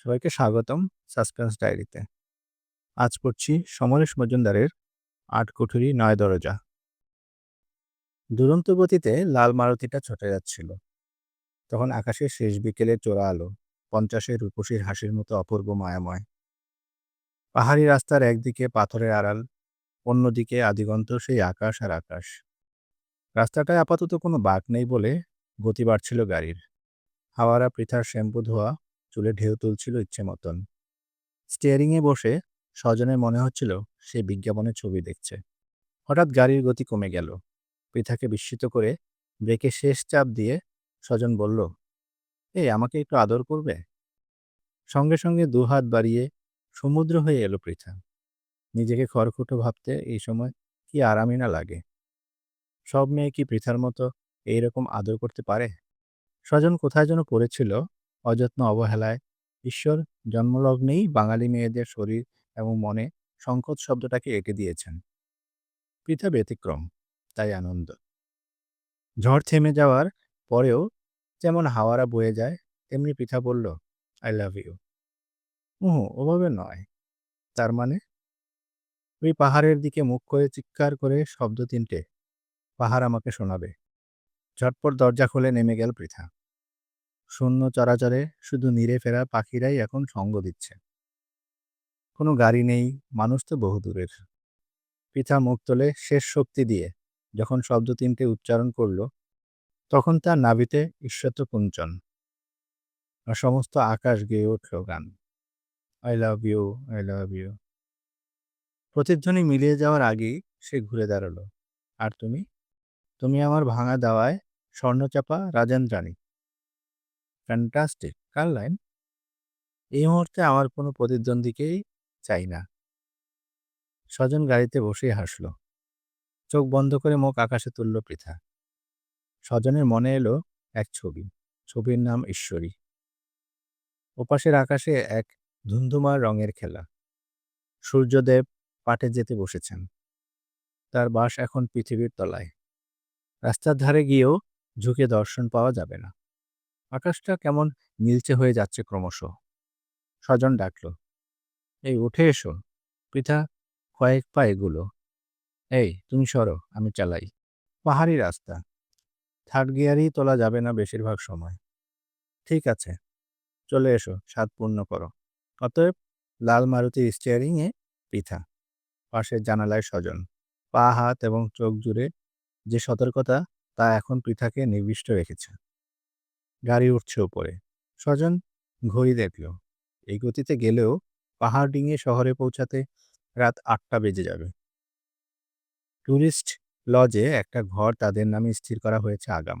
সবাইকে স্বাগতম সাসপেন্স ডায়েরিতে। আজ পড়ছি সমরেশ মজুমদারের আট কুঠুরি নয় দরজা। দুরন্ত গতিতে লাল মারুতিটা ছুটে যাচ্ছিল। তখন আকাশের শেষ বিকেলে চোরা আলো, পঞ্চাশের রূপসীর হাসির মতো অপূর্ব মায়াময়। পাহাড়ি রাস্তার একদিকে পাথরের আড়াল, অন্যদিকে আদিগন্ত সেই আকাশ আর আকাশ। রাস্তাটায় আপাতত কোনো বাঘ নেই বলে গতি বাড়ছিল গাড়ির। হাওয়ারা পৃথার শ্যাম্পু ধোয়া চুলে ঢেউ তুলছিল ইচ্ছে মতন। স্টিয়ারিংয়ে বসে স্বজনের মনে হচ্ছিল সে বিজ্ঞাপনের ছবি দেখছে। হঠাৎ গাড়ির গতি কমে গেল। পৃথাকে বিস্মিত করে ব্রেকে শেষ চাপ দিয়ে স্বজন বলল, এই, আমাকে একটু আদর করবে? সঙ্গে সঙ্গে দুহাত বাড়িয়ে সমুদ্র হয়ে এলো পৃথা। নিজেকে খড়খুটো ভাবতে এই সময় কি আরামই না লাগে। সব মেয়ে কি পৃথার মতো এইরকম আদর করতে পারে? স্বজন কোথায় যেন পড়েছিল অযত্ন অবহেলায়। ঈশ্বর জন্মলগ্নেই বাঙালি মেয়েদের শরীর এবং মনে সংকট শব্দটাকে এঁকে দিয়েছেন। পৃথা ব্যতিক্রম, তাই আনন্দ। ঝড় থেমে যাওয়ার পরেও যেমন হাওয়ারা বয়ে যায়, তেমনি পৃথা বলল, আই লাভ ইউ। উহু, ওভাবে নয়। তার মানে? ওই পাহাড়ের দিকে মুখ করে চিৎকার করে শব্দ তিনটে, পাহাড় আমাকে শোনাবে। ঝটপট দরজা খুলে নেমে গেল পৃথা। শূন্য চরাচরে শুধু নিরে ফেরা পাখিরাই এখন সঙ্গ দিচ্ছে। কোনো গাড়ি নেই, মানুষ তো বহু দূরের। পৃথা মুখ তোলে শেষ শক্তি দিয়ে যখন শব্দ তিনটে উচ্চারণ করল, তখন তার নাভিতে ঈশ্বত কুঞ্চন। আর সমস্ত আকাশ গেয়ে উঠল গান। I love you, I love you. প্রতিধ্বনি মিলিয়ে যাওয়ার আগেই সে ঘুরে দাঁড়াল। আর তুমি? তুমি আমার ভাঙা দাওয়ায় স্বর্ণচাপা রাজেন্দ্রাণী। ফ্যান্টাস্টিক কার লাইন এই মুহূর্তে আমার কোনো প্রতিদ্বন্দ্বীকেই চাই না। স্বজন গাড়িতে বসেই হাসল। চোখ বন্ধ করে মুখ আকাশে তুলল পৃথা। স্বজনের মনে এলো এক ছবি। ছবির নাম ঈশ্বরী। ওপাশের আকাশে এক ধুন্ধুমার রঙের খেলা। সূর্যদেব পাটে যেতে বসেছেন। তার বাস এখন পৃথিবীর তলায়। রাস্তার ধারে গিয়েও ঝুঁকে দর্শন পাওয়া যাবে না। আকাশটা কেমন নীলচে হয়ে যাচ্ছে ক্রমশ। স্বজন ডাকল, এই, উঠে এসো। পৃথা কয়েক পা এগুলো। এই, তুমি সরো, আমি চালাই। পাহাড়ি রাস্তা। থার্ড গিয়ারই তোলা যাবে না বেশিরভাগ সময়। ঠিক আছে, চলে এসো, স্বাদ পূর্ণ করো। অতএব লাল মারুতির স্টিয়ারিংয়ে পৃথা পাশের জানালায় স্বজন। পা, হাত এবং চোখ জুড়ে যে সতর্কতা, তা এখন পৃথাকে নির্দিষ্ট রেখেছে। গাড়ি উঠছে ওপরে স্বজন ঘড়ি দেখল। এই গতিতে গেলেও পাহাড় ডিঙিয়ে শহরে পৌঁছাতে রাত আটটা বেজে যাবে। ট্যুরিস্ট লজে একটা ঘর তাদের নামে স্থির করা হয়েছে আগাম।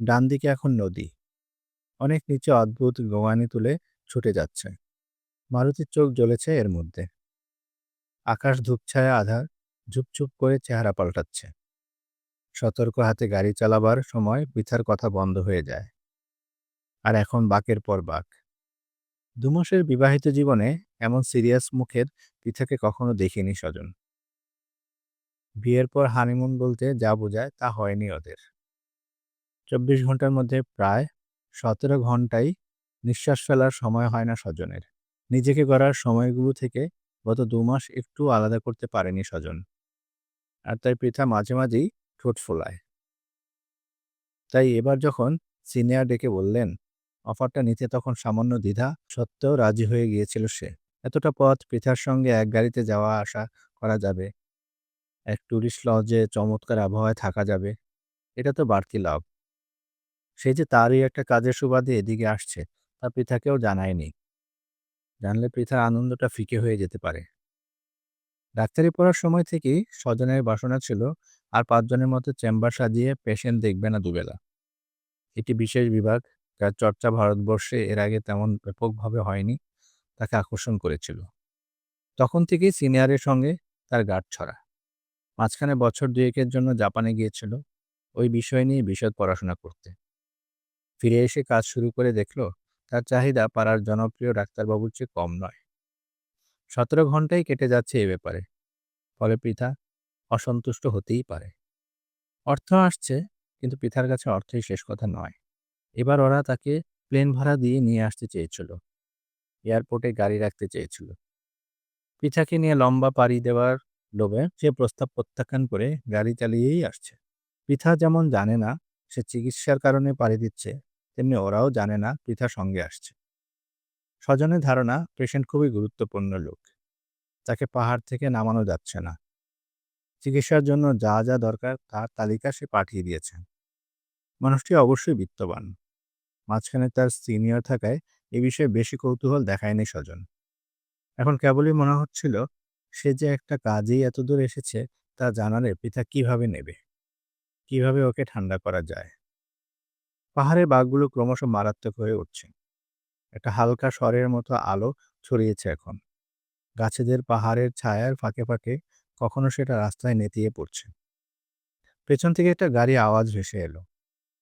ডান দিকে এখন নদী। অনেক নিচে অদ্ভুত গোয়ানি তুলে ছুটে যাচ্ছে। মারুতির চোখ জ্বলেছে এর মধ্যে। আকাশ ধূপছায়া আধার ঝুপঝুপ করে চেহারা পাল্টাচ্ছে। সতর্ক হাতে গাড়ি চালাবার সময় পিথার কথা বন্ধ হয়ে যায়। আর এখন বাকের পর বাক। দুমাসের বিবাহিত জীবনে এমন সিরিয়াস মুখের পিথাকে কখনো দেখিনি স্বজন। বিয়ের পর হানিমুন বলতে যা বোঝায় তা হয়নি ওদের। চব্বিশ ঘণ্টার মধ্যে প্রায় সতেরো ঘন্টাই নিঃশ্বাস ফেলার সময় হয় না স্বজনের। নিজেকে গড়ার সময়গুলো থেকে গত দু মাস একটু আলাদা করতে পারেনি স্বজন। আর তাই পৃথা মাঝে মাঝেই ঠোঁট ফোলায়। তাই এবার যখন সিনিয়র ডেকে বললেন অফারটা নিতে তখন সামান্য দ্বিধা সত্ত্বেও রাজি হয়ে গিয়েছিল সে। এতটা পথ পৃথার সঙ্গে এক গাড়িতে যাওয়া আসা করা যাবে। এক ট্যুরিস্ট লজে চমৎকার আবহাওয়ায় থাকা যাবে। এটা তো বাড়তি লাভ। সে যে তারই একটা কাজের সুবাদে এদিকে আসছে, তা পৃথাকেও জানায়নি। জানলে পৃথার আনন্দটা ফিকে হয়ে যেতে পারে। ডাক্তারি পড়ার সময় থেকেই স্বজনের বাসনা ছিল, আর পাঁচজনের মতো চেম্বার সাজিয়ে পেশেন্ট দেখবে না দুবেলা। এটি বিশেষ বিভাগ। যার চর্চা ভারতবর্ষে এর আগে তেমন ব্যাপকভাবে হয়নি, তাকে আকর্ষণ করেছিল। তখন থেকেই সিনিয়রের সঙ্গে তার গাঢ় ছড়া। মাঝখানে বছর দুয়েকের জন্য জাপানে গিয়েছিল, ওই বিষয় নিয়ে বিশদ পড়াশোনা করতে। ফিরে এসে কাজ শুরু করে দেখল, তার চাহিদা পাড়ার জনপ্রিয় ডাক্তারবাবুর চেয়ে কম নয়। সতেরো ঘন্টাই কেটে যাচ্ছে এ ব্যাপারে, ফলে পৃথা অসন্তুষ্ট হতেই পারে। অর্থ আসছে, কিন্তু পৃথার কাছে অর্থই শেষ কথা নয়। এবার ওরা তাকে প্লেন ভাড়া দিয়ে নিয়ে আসতে চেয়েছিল। এয়ারপোর্টে গাড়ি রাখতে চেয়েছিল। পিঠাকে নিয়ে লম্বা পাড়ি দেওয়ার লোভে সে প্রস্তাব প্রত্যাখ্যান করে গাড়ি চালিয়েই আসছে। পিঠা যেমন জানে না সে চিকিৎসার কারণে পাড়ি দিচ্ছে, তেমনি ওরাও জানে না পিঠা সঙ্গে আসছে। স্বজনের ধারণা পেশেন্ট খুবই গুরুত্বপূর্ণ লোক। তাকে পাহাড় থেকে নামানো যাচ্ছে না। চিকিৎসার জন্য যা যা দরকার তার তালিকা সে পাঠিয়ে দিয়েছে। মানুষটি অবশ্যই বিত্তবান। মাঝখানে তার সিনিয়র থাকায় এ বিষয়ে বেশি কৌতূহল দেখায়নি স্বজন। এখন কেবলই মনে হচ্ছিল, সে যে একটা কাজেই এতদূর এসেছে, তা জানালে পিতা কীভাবে নেবে? কীভাবে ওকে ঠান্ডা করা যায়? পাহাড়ের বাঘগুলো ক্রমশ মারাত্মক হয়ে উঠছে। একটা হালকা স্বরের মতো আলো ছড়িয়েছে এখন। গাছেদের পাহাড়ের ছায়ার ফাঁকে ফাঁকে কখনো সেটা রাস্তায় নেতিয়ে পড়ছে। পেছন থেকে একটা গাড়ি আওয়াজ ভেসে এলো।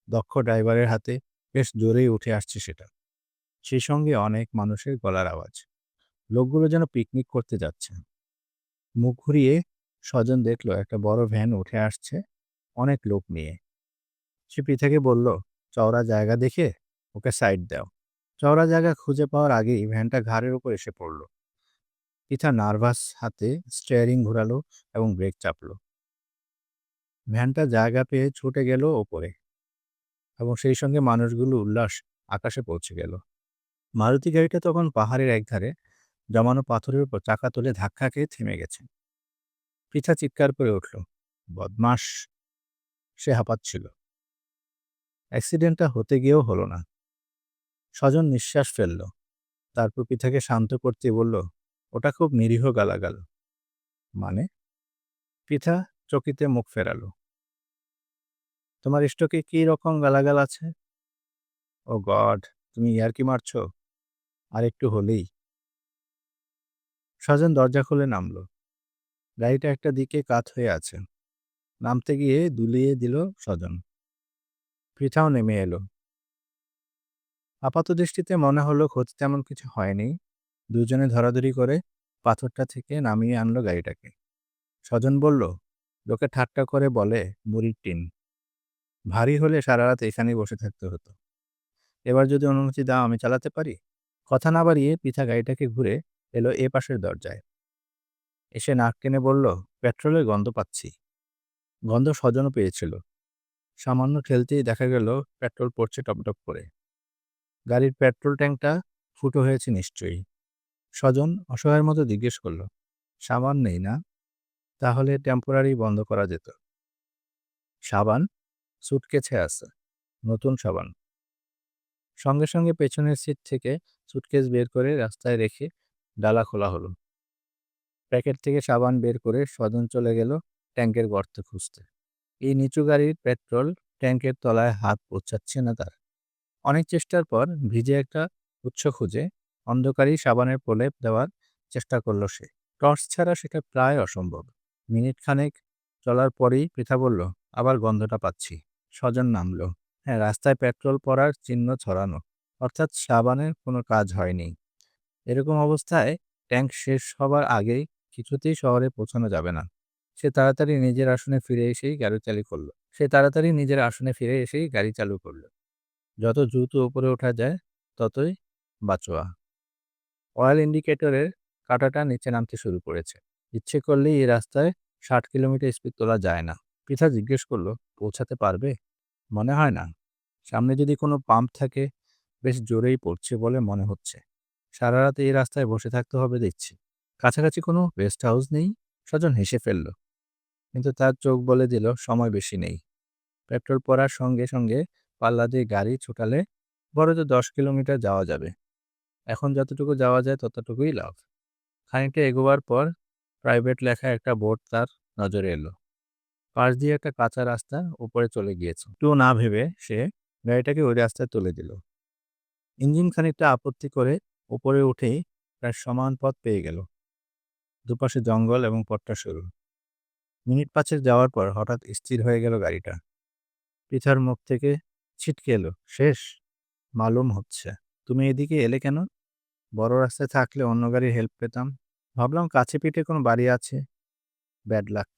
দক্ষ ড্রাইভারের হাতে বেশ জোরেই উঠে আসছে সেটা। সেই সঙ্গে অনেক মানুষের গলার আওয়াজ। লোকগুলো যেন পিকনিক করতে যাচ্ছে। মুখ ঘুরিয়ে স্বজন দেখল, একটা বড় ভ্যান উঠে আসছে অনেক লোক নিয়ে। সে পিঠাকে বলল, চওড়া জায়গা দেখে ওকে সাইড দাও। চওড়া জায়গা খুঁজে পাওয়ার আগেই ভ্যানটা ঘাড়ের উপর এসে পড়ল। পিঠা নার্ভাস হাতে স্টিয়ারিং ঘোরালো এবং ব্রেক চাপল। ভ্যানটা জায়গা পেয়ে ছুটে গেল ওপরে। এবং সেই সঙ্গে মানুষগুলো উল্লাস আকাশে পৌঁছে গেল। মারুতি গাড়িটা তখন পাহাড়ের একধারে জমানো পাথরের উপর চাকা তুলে ধাক্কা খেয়ে থেমে গেছে। পিঠা চিৎকার করে উঠল বদমাস সে হাঁপাচ্ছিল। অ্যাক্সিডেন্টটা হতে গিয়েও হলো না। স্বজন নিঃশ্বাস ফেলল, তারপর পিঠাকে শান্ত করতে বলল, ওটা খুব নিরীহ গালাগাল। মানে? পিঠা চকিতে মুখ ফেরালো। তোমার স্টকে কি রকম গালাগাল আছে? ও গড, তুমি ইয়ারকি মারছো? আর একটু হলেই। স্বজন দরজা খুলে নামলো। গাড়িটা একটা দিকে কাত হয়ে আছে। নামতে গিয়ে দুলিয়ে দিল স্বজন পিঠাও নেমে এলো। আপাত দৃষ্টিতে মনে হলো ক্ষতি তেমন কিছু হয়নি। দুজনে ধরাধরি করে পাথরটা থেকে নামিয়ে আনলো গাড়িটাকে। স্বজন বলল, লোকে ঠাট্টা করে বলে, মুড়ির টিন। ভারী হলে সারা রাত এখানেই বসে থাকতে হতো। এবার যদি অনুমতি দাও, আমি চালাতে পারি? কথা না বাড়িয়ে পিঠা গাড়িটাকে ঘুরে এলো এ পাশের দরজায়। এসে নাক কেনে বলল, পেট্রোলের গন্ধ পাচ্ছি। গন্ধ স্বজনও পেয়েছিল। সামান্য খেলতেই দেখা গেল, পেট্রোল পড়ছে টপটপ করে। গাড়ির পেট্রোল ট্যাঙ্কটা ফুটো হয়েছে নিশ্চয়ই। স্বজন অসহায়ের মতো জিজ্ঞেস করল, সাবান নেই না? তাহলে টেম্পোরারি বন্ধ করা যেত। সাবান? সুটকেছে আছে, নতুন সাবান। সঙ্গে সঙ্গে পেছনের সিট থেকে সুটকেস বের করে রাস্তায় রেখে ডালা খোলা হলো। প্যাকেট থেকে সাবান বের করে স্বজন চলে গেল ট্যাঙ্কের গর্ত খুঁজতে। এই নিচু গাড়ির পেট্রোল ট্যাঙ্কের তলায় হাত পৌঁছাচ্ছে না তার। অনেক চেষ্টার পর ভিজে একটা উৎস খুঁজে অন্ধকারী সাবানের প্রলেপ দেওয়ার চেষ্টা করল সে। টর্চ ছাড়া সেটা প্রায় অসম্ভব। মিনিট খানেক চলার পরেই পৃথা বলল, আবার গন্ধটা পাচ্ছি। স্বজন নামলো। হ্যাঁ রাস্তায় পেট্রোল পড়ার চিহ্ন ছড়ানো। অর্থাৎ সাবানের কোনো কাজ হয়নি। এরকম অবস্থায় ট্যাঙ্ক শেষ হবার আগেই কিছুতেই শহরে পৌঁছানো যাবে না। সে তাড়াতাড়ি নিজের আসনে ফিরে এসেই গাড়ি চালু করল। সে তাড়াতাড়ি নিজের আসনে ফিরে এসেই গাড়ি চালু করল। যত দ্রুত উপরে ওঠা যায়, ততই বাঁচোয়া। অয়েল ইন্ডিকেটরের কাঁটাটা নিচে নামতে শুরু করেছে। ইচ্ছে করলেই এই রাস্তায় ষাট কিলোমিটার স্পিড তোলা যায় না। পৃথা জিজ্ঞেস করল, পৌঁছাতে পারবে? মনে হয় না। সামনে যদি কোনো পাম্প থাকে, বেশ জোরেই পড়ছে বলে মনে হচ্ছে। সারা রাত এই রাস্তায় বসে থাকতে হবে দেখছি। কাছাকাছি কোনো রেস্ট হাউস নেই? স্বজন হেসে ফেলল। কিন্তু তার চোখ বলে দিল, সময় বেশি নেই। পেট্রোল পড়ার সঙ্গে সঙ্গে পাল্লা দিয়ে গাড়ি ছোটালে বড় তো দশ কিলোমিটার যাওয়া যাবে। এখন যতটুকু যাওয়া যায় ততটুকুই লাভ। খানিকটা এগোবার পর প্রাইভেট লেখা একটা বোর্ড তার নজরে এলো। পাশ দিয়ে একটা কাঁচা রাস্তা উপরে চলে গিয়েছে। একটু না ভেবে সে গাড়িটাকে ওই রাস্তায় তুলে দিল। ইঞ্জিন খানিকটা আপত্তি করে উপরে উঠেই প্রায় সমান পথ পেয়ে গেল। দুপাশে জঙ্গল এবং পথটা সরু। মিনিট পাঁচেক যাওয়ার পর হঠাৎ স্থির হয়ে গেল গাড়িটা। পিঠার মুখ থেকে ছিটকে এলো, শেষ, মালুম হচ্ছে। তুমি এদিকে এলে কেন? বড় রাস্তায় থাকলে অন্য গাড়ির হেল্প পেতাম। ভাবলাম কাছে পিঠে কোনো বাড়ি আছে। Bad luck.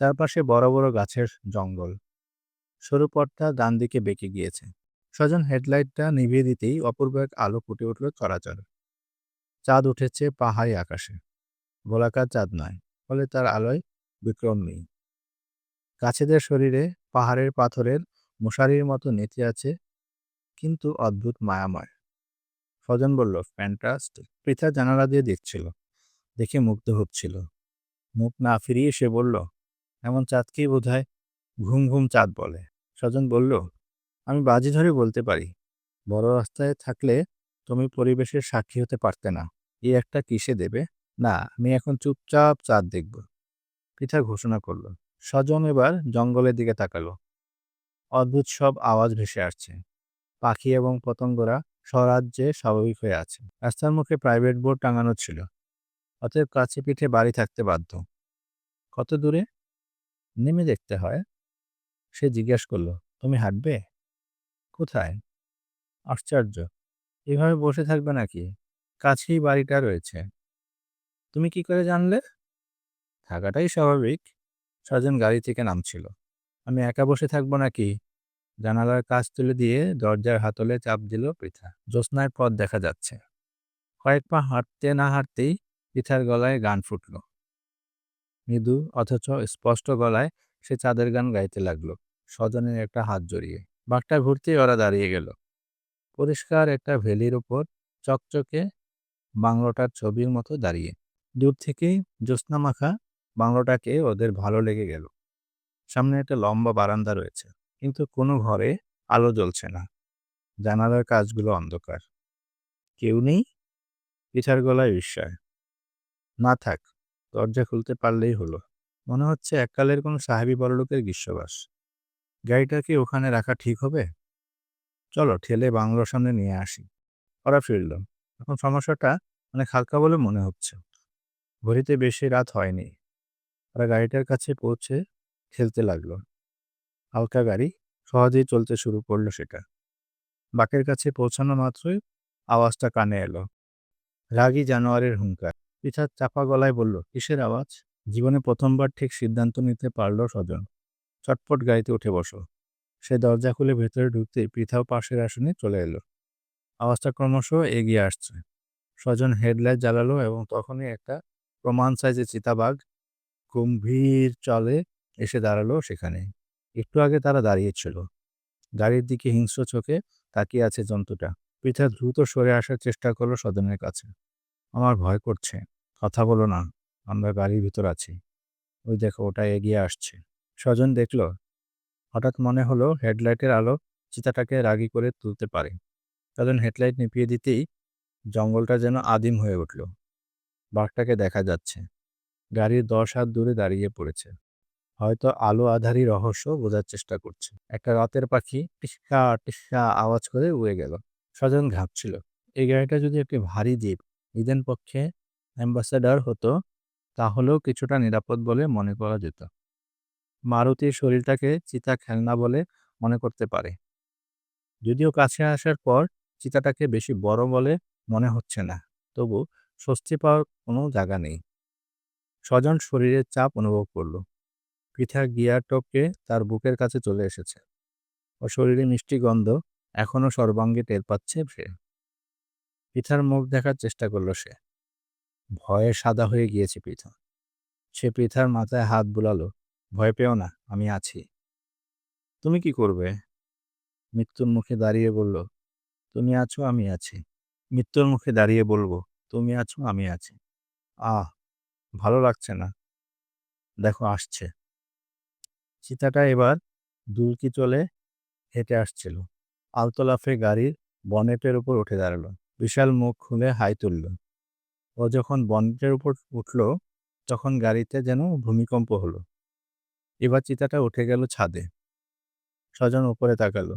চারপাশে বড় বড় গাছের জঙ্গল। সরু পথটা ডান দিকে বেঁকে গিয়েছে। স্বজন হেডলাইটটা নিভিয়ে দিতেই অপূর্ব এক আলো ফুটে উঠল চরাচর। চাঁদ উঠেছে পাহাড়ি আকাশে। গোলাকার চাঁদ নয়, ফলে তার আলোয় বিক্রম নেই। গাছেদের শরীরে পাহাড়ের পাথরের মশারির মতো নেচে আছে, কিন্তু অদ্ভুত মায়াময়। স্বজন বলল ফ্যান্টাস্টিক পৃথা জানালা দিয়ে দেখছিল, দেখে মুগ্ধ হচ্ছিল। মুখ না ফিরিয়ে সে বলল এমন চাঁদকেই বোধ হয় ঘুম ঘুম চাঁদ বলে। স্বজন বলল, আমি বাজি ধরে বলতে পারি, বড় রাস্তায় থাকলে তুমি পরিবেশের সাক্ষী হতে পারতে না। এ একটা কিসে দেবে? না, আমি এখন চুপচাপ চাঁদ দেখব। পৃথা ঘোষণা করল। স্বজন এবার জঙ্গলের দিকে তাকালো। অদ্ভুত সব আওয়াজ ভেসে আসছে। পাখি এবং পতঙ্গরা স্বরাজ্যে স্বাভাবিক হয়ে আছে। রাস্তার মুখে প্রাইভেট বোর্ড টাঙানো ছিল। অতএব কাছে পিঠে বাড়ি থাকতে বাধ্য। কত দূরে? নেমে দেখতে হয়। সে জিজ্ঞেস করল, তুমি হাঁটবে? কোথায়? আশ্চর্য, এভাবে বসে থাকবে নাকি? কাছেই বাড়িটা রয়েছে। তুমি কি করে জানলে? থাকাটাই স্বাভাবিক। স্বজন গাড়ি থেকে নামছিল। আমি একা বসে থাকব নাকি? জানালার কাজ তুলে দিয়ে দরজার হাতলে চাপ দিল পৃথা। জ্যোৎস্নার পথ দেখা যাচ্ছে। কয়েক পা হাঁটতে না হাঁটতেই পৃথার গলায় গান ফুটল। মৃদু অথচ স্পষ্ট গলায় সে চাঁদের গান গাইতে লাগল। স্বজনের একটা হাত জড়িয়ে বাঘটা ঘুরতেই ওরা দাঁড়িয়ে গেল। পরিষ্কার একটা ভ্যালির ওপর চকচকে বাংলোটার ছবির মতো দাঁড়িয়ে। দূর থেকেই জ্যোৎস্না মাখা বাংলোটাকে ওদের ভালো লেগে গেল। সামনে একটা লম্বা বারান্দা রয়েছে, কিন্তু কোনো ঘরে আলো জ্বলছে না। জানালার কাজগুলো অন্ধকার। কেউ নেই? পিঠার গলায় বিস্ময় না থাক দরজা খুলতে পারলেই হলো। মনে হচ্ছে এককালের কোনো সাহেবী বড়লোকের গ্রীষ্মবাস। গাড়িটা কি ওখানে রাখা ঠিক হবে? চলো ঠেলে বাংলোর সামনে নিয়ে আসি। ওরা ফিরল। এখন সমস্যাটা অনেক হালকা বলে মনে হচ্ছে। ঘড়িতে বেশি রাত হয়নি। ওরা গাড়িটার কাছে পৌঁছে খেলতে লাগল। হালকা গাড়ি সহজেই চলতে শুরু করল সেটা। বাকের কাছে পৌঁছানো মাত্রই আওয়াজটা কানে এলো। রাগী জানোয়ারের হুঙ্কার। পিঠার চাপা গলায় বলল, কিসের আওয়াজ? জীবনে প্রথমবার ঠিক সিদ্ধান্ত নিতে পারল স্বজন। চটপট গাড়িতে উঠে বসো সে দরজা খুলে ভেতরে ঢুকতে পৃথাও পাশের আসনে চলে এলো। আওয়াজটা ক্রমশ এগিয়ে আসছে। স্বজন হেডলাইট জ্বালালো এবং তখনই একটা প্রমাণ সাইজের চিতাবাঘ গম্ভীর চলে এসে দাঁড়াল সেখানে। একটু আগে তারা দাঁড়িয়েছিল। গাড়ির দিকে হিংস্র চোখে তাকিয়ে আছে জন্তুটা। পৃথা দ্রুত সরে আসার চেষ্টা করল স্বজনের কাছে। আমার ভয় করছে। কথা বলো না, আমরা গাড়ির ভিতর আছি। ওই দেখো ওটা এগিয়ে আসছে। স্বজন দেখল, হঠাৎ মনে হলো হেডলাইটের আলো চিতাটাকে রাগি করে তুলতে পারে। স্বজন হেডলাইট নিপিয়ে দিতেই জঙ্গলটা যেন আদিম হয়ে উঠল। বাঘটাকে দেখা যাচ্ছে। গাড়ির দশ হাত দূরে দাঁড়িয়ে পড়েছে। হয়তো আলো আধারি রহস্য বোঝার চেষ্টা করছে। একটা রাতের পাখি টিসকা টিসকা আওয়াজ করে উড়ে গেল। স্বজন ঘাপছিল। এই গাড়িটা যদি একটি ভারী দ্বীপ, ইদেন পক্ষে অ্যাম্বাসাডার হতো, তাহলেও কিছুটা নিরাপদ বলে মনে করা যেত। মারুতির শরীরটাকে চিতা খেলনা বলে মনে করতে পারে। যদিও কাছে আসার পর চিতাটাকে বেশি বড় বলে মনে হচ্ছে না, তবু স্বস্তি পাওয়ার কোনো জায়গা নেই। স্বজন শরীরের চাপ অনুভব করল। পিঠা গিয়ার টপকে তার বুকের কাছে চলে এসেছে। ও শরীরে মিষ্টি গন্ধ এখনও সর্বাঙ্গে টের পাচ্ছে সে। পিঠার মুখ দেখার চেষ্টা করল সে। ভয়ে সাদা হয়ে গিয়েছে পৃথা। সে পৃথার মাথায় হাত বুলালো, ভয় পেও না, আমি আছি। তুমি কি করবে? মৃত্যুর মুখে দাঁড়িয়ে বলল, তুমি আছো, আমি আছি। মৃত্যুর মুখে দাঁড়িয়ে বলব, তুমি আছো, আমি আছি। আহ, ভালো লাগছে না। দেখো, আসছে। চিতাটা এবার দুলকি চলে হেঁটে আসছিল। আলতোলাফে গাড়ির বনেটের উপর উঠে দাঁড়াল। বিশাল মুখ খুলে হাই তুলল। ও যখন বনেটের উপর উঠল, তখন গাড়িতে যেন ভূমিকম্প হলো। এবার চিতাটা উঠে গেল ছাদে। স্বজন উপরে তাকালো।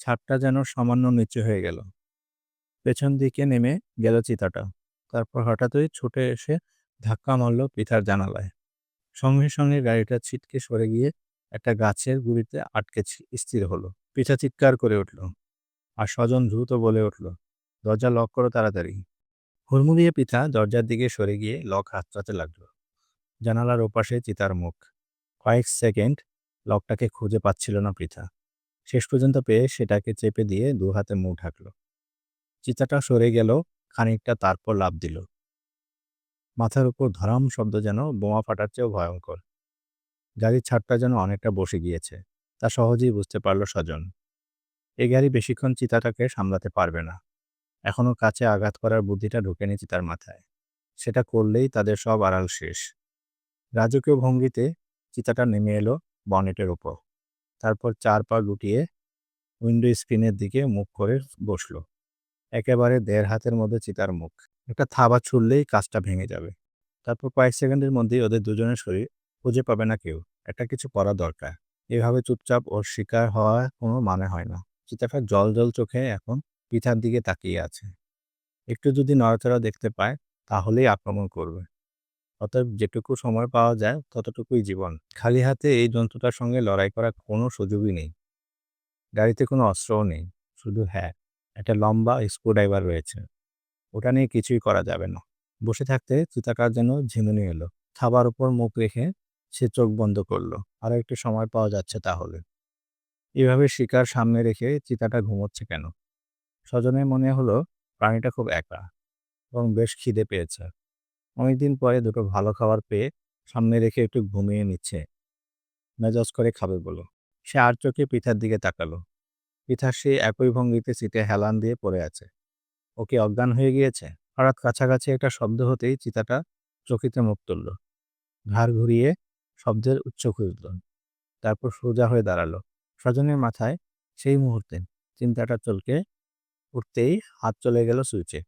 ছাদটা যেন সামান্য নিচু হয়ে গেল। পেছন দিকে নেমে গেল চিতাটা। তারপর হঠাৎই ছুটে এসে ধাক্কা মারল পিঠার জানালায়। সঙ্গে সঙ্গে গাড়িটা ছিটকে সরে গিয়ে একটা গাছের গুড়িতে আটকে স্থির হলো। পিঠা চিৎকার করে উঠল। আর স্বজন দ্রুত বলে উঠল, দরজা লক করো তাড়াতাড়ি। হুড়মুড়িয়ে পিঠা দরজার দিকে সরে গিয়ে লক হাতড়াতে লাগল। জানালার ওপাশে চিতার মুখ। কয়েক সেকেন্ড লকটাকে খুঁজে পাচ্ছিল না পৃথা শেষ পর্যন্ত পেয়ে সেটাকে চেপে দিয়ে দু হাতে মুখ ঢাকল। চিতাটা সরে গেল, খানিকটা তারপর লাফ দিল। মাথার উপর ধরাম শব্দ যেন বোমা ফাটার চেয়েও ভয়ঙ্কর। গাড়ির ছাদটা যেন অনেকটা বসে গিয়েছে, তা সহজেই বুঝতে পারল স্বজন। এ গাড়ি বেশিক্ষণ চিতাটাকে সামলাতে পারবে না। এখনও কাছে আঘাত করার বুদ্ধিটা ঢুকেনি চিতার মাথায়। সেটা করলেই তাদের সব আড়াল শেষ। রাজকীয় ভঙ্গিতে চিতাটা নেমে এলো বনেটের ওপর। তারপর চার পা গুটিয়ে উইন্ডো স্ক্রিনের দিকে মুখ করে বসল। একেবারে দেড় হাতের মধ্যে চিতার মুখ। একটা থাবা ছুড়লেই কাজটা ভেঙে যাবে। তারপর কয়েক সেকেন্ডের মধ্যেই ওদের দুজনের শরীর খুঁজে পাবে না কেউ। একটা কিছু করা দরকার। এভাবে চুপচাপ ওর শিকার হওয়া কোনো মানে হয় না। চিতাটা জল জল চোখে এখন পিঠার দিকে তাকিয়ে আছে। একটু যদি নড়াচড়া দেখতে পায়, তাহলেই আক্রমণ করবে। অতএব যেটুকু সময় পাওয়া যায়, ততটুকুই জীবন। খালি হাতে এই জন্তুটার সঙ্গে লড়াই করার কোনো সুযোগই নেই। গাড়িতে কোনো অস্ত্রও নেই। শুধু হ্যাঁ একটা লম্বা স্ক্রুড্রাইভার রয়েছে। ওটা নিয়ে কিছুই করা যাবে না। বসে থাকতে চিতাকার যেন ঝিমুনি এলো। থাবার উপর মুখ রেখে সে চোখ বন্ধ করল। আরও একটু সময় পাওয়া যাচ্ছে তাহলে। এভাবে শিকার সামনে রেখে চিতাটা ঘুমোচ্ছে কেন? স্বজনের মনে হলো প্রাণীটা খুব একা এবং বেশ খিদে পেয়েছে। অনেকদিন পরে দুটো ভালো খাবার পেয়ে সামনে রেখে একটু ঘুমিয়ে নিচ্ছে। মেজাজ করে খাবে বলো। সে আর চোখে পিঠার দিকে তাকালো। পিঠা সে একই ভঙ্গিতে সিটে হেলান দিয়ে পড়ে আছে। ওকে অজ্ঞান হয়ে গিয়েছে? হঠাৎ কাছাকাছি একটা শব্দ হতেই চিতাটা চকিতে মুখ তুলল। ঘাড় ঘুরিয়ে শব্দের উচ্চ খুঁজল। তারপর সোজা হয়ে দাঁড়াল। স্বজনের মাথায় সেই মুহূর্তে চিন্তাটা চলকে উঠতেই হাত চলে গেল সুইচে।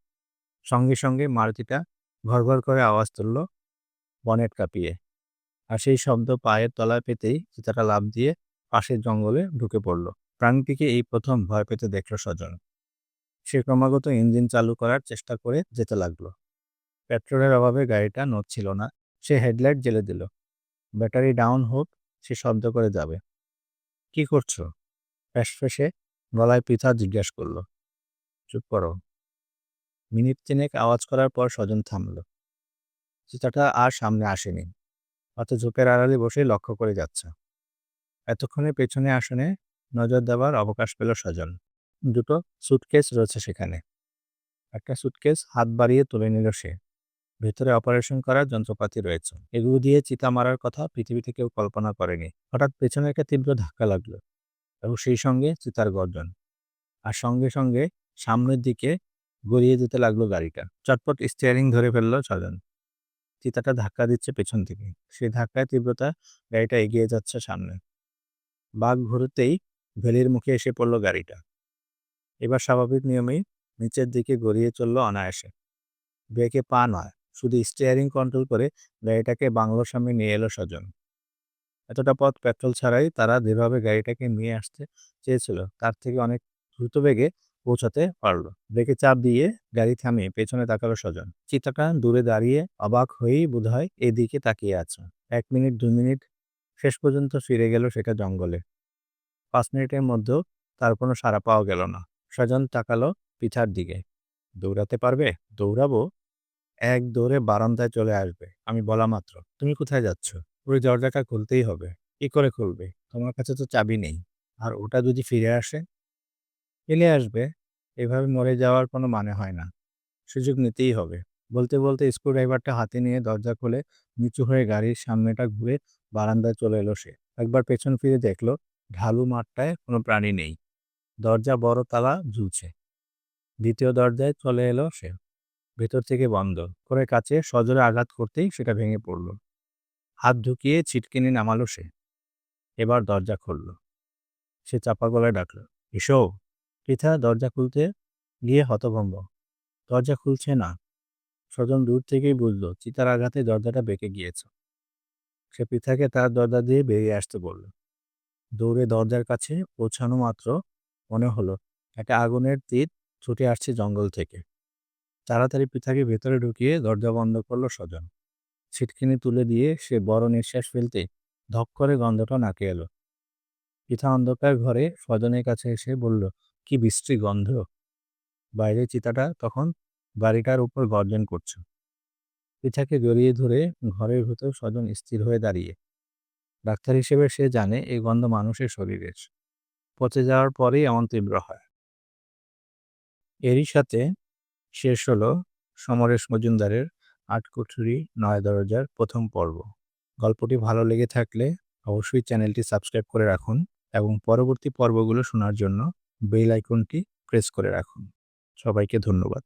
সঙ্গে সঙ্গে মারুতিটা ঘর ঘর করে আওয়াজ তুলল, বনেট কাঁপিয়ে। আর সেই শব্দ পায়ের তলায় পেতেই চিতাটা লাভ দিয়ে পাশের জঙ্গলে ঢুকে পড়ল। প্রাণটিকে এই প্রথম ভয় পেতে দেখল স্বজন। সে ক্রমাগত ইঞ্জিন চালু করার চেষ্টা করে যেতে লাগল। পেট্রোলের অভাবে গাড়িটা নড়ছিল না। সে হেডলাইট জ্বেলে দিল। ব্যাটারি ডাউন হোক, সে শব্দ করে যাবে। কি করছ? ফ্যাসফেসে গলায় পিঠা জিজ্ঞাসা করল। চুপ করো। মিনিট তিনেক আওয়াজ করার পর স্বজন থামল। চিতাটা আর সামনে আসেনি। অত ঝোপের আড়ালে বসে লক্ষ্য করে যাচ্ছে। এতক্ষণে পেছনে আসনে নজর দেওয়ার অবকাশ পেল স্বজন। দুটো সুটকেস রয়েছে সেখানে। একটা সুটকেস হাত বাড়িয়ে তুলে নিল সে। ভেতরে অপারেশন করার যন্ত্রপাতি রয়েছে। এগুলো দিয়ে চিতা মারার কথা পৃথিবীতে কেউ কল্পনা করেনি। হঠাৎ পেছনে একটা তীব্র ধাক্কা লাগল। এবং সেই সঙ্গে চিতার গর্জন। আর সঙ্গে সঙ্গে সামনের দিকে গড়িয়ে যেতে লাগল গাড়িটা। চটপট স্টিয়ারিং ধরে ফেলল ছজন। চিতাটা ধাক্কা দিচ্ছে পেছন থেকে। সেই ধাক্কায় তীব্রতা গাড়িটা এগিয়ে যাচ্ছে সামনে। বাঘ ঘুরতেই ভেলির মুখে এসে পড়ল গাড়িটা। এবার স্বাভাবিক নিয়মেই নিচের দিকে গড়িয়ে চলল অনায়াসে। ব্রেকে পা নয়, শুধু স্টিয়ারিং কন্ট্রোল করে গাড়িটাকে বাংলোর সামনে নিয়ে এলো স্বজন। এতটা পথ পেট্রোল ছাড়াই তারা যেভাবে গাড়িটাকে নিয়ে আসতে চেয়েছিল, তার থেকে অনেক দ্রুত বেগে পৌঁছাতে পারল। ব্রেকে চাপ দিয়ে গাড়ি থামিয়ে পেছনে তাকালো স্বজন। চিতাটা দূরে দাঁড়িয়ে অবাক হয়েই বোধহয় এদিকে তাকিয়ে আছে। এক মিনিট, দু মিনিট, শেষ পর্যন্ত ফিরে গেল সেটা জঙ্গলে। পাঁচ মিনিটের মধ্যেও তার কোনো সাড়া পাওয়া গেল না। স্বজন তাকালো পিঠার দিকে। দৌড়াতে পারবে? দৌড়াবো? এক দৌড়ে বারান্দায় চলে আসবে। আমি বলা মাত্র। তুমি কোথায় যাচ্ছ? ওই দরজাটা খুলতেই হবে। কি করে খুলবে? তোমার কাছে তো চাবি নেই। আর ওটা যদি ফিরে আসে? এলে আসবে? এভাবে মরে যাওয়ার কোনো মানে হয় না। সুযোগ নিতেই হবে। বলতে বলতে স্ক্রুড্রাইভারটা হাতে নিয়ে দরজা খুলে নিচু হয়ে গাড়ির সামনেটা ঘুরে বারান্দায় চলে এলো সে। একবার পেছন ফিরে দেখল, ঢালু মাঠটায় কোনো প্রাণী নেই। দরজা বড়, তালা ঝুলছে। দ্বিতীয় দরজায় চলে এলো সে। ভেতর থেকে বন্ধ। করে কাছে সজোরে আঘাত করতেই সেটা ভেঙে পড়ল। হাত ঢুকিয়ে ছিটকিনি নামালো সে। এবার দরজা খুলল। সে চাপা গলায় ডাকলো, এসো! পৃথা দরজা খুলতে গিয়ে হতভম্ব। দরজা খুলছে না। স্বজন দূর থেকেই বুঝল, চিতার আঘাতে দরজাটা বেঁকে গিয়েছে। সে পৃথাকে তার দরজা দিয়ে বেরিয়ে আসতে বলল। দৌড়ে দরজার কাছে পৌঁছানো মাত্র মনে হলো, একটা আগুনের তীর ছুটে আসছে জঙ্গল থেকে। তাড়াতাড়ি পৃথাকে ভেতরে ঢুকিয়ে দরজা বন্ধ করল স্বজন। ছিটকিনি তুলে দিয়ে সে বড় নিঃশ্বাস ফেলতে ধক করে গন্ধটা নাকে এলো। পিঠা অন্ধকার ঘরে স্বজনের কাছে এসে বলল কি বিশ্রী গন্ধ। বাইরে চিতাটা তখন বাড়িটার উপর গর্জন করছে। পিঠাকে জড়িয়ে ধরে ঘরের ভেতর স্বজন স্থির হয়ে দাঁড়িয়ে। ডাক্তার হিসেবে সে জানে এই গন্ধ মানুষের শরীরের। পচে যাওয়ার পরেই এমন তীব্র হয়। এরই সাথে শেষ হলো সমরেশ মজুমদারের আটকুঠুরি নয় দরজার প্রথম পর্ব। গল্পটি ভালো লেগে থাকলে অবশ্যই চ্যানেলটি সাবস্ক্রাইব করে রাখুন এবং পরবর্তী পর্বগুলো শোনার জন্য বেল আইকনটি প্রেস করে রাখুন। সবাইকে ধন্যবাদ।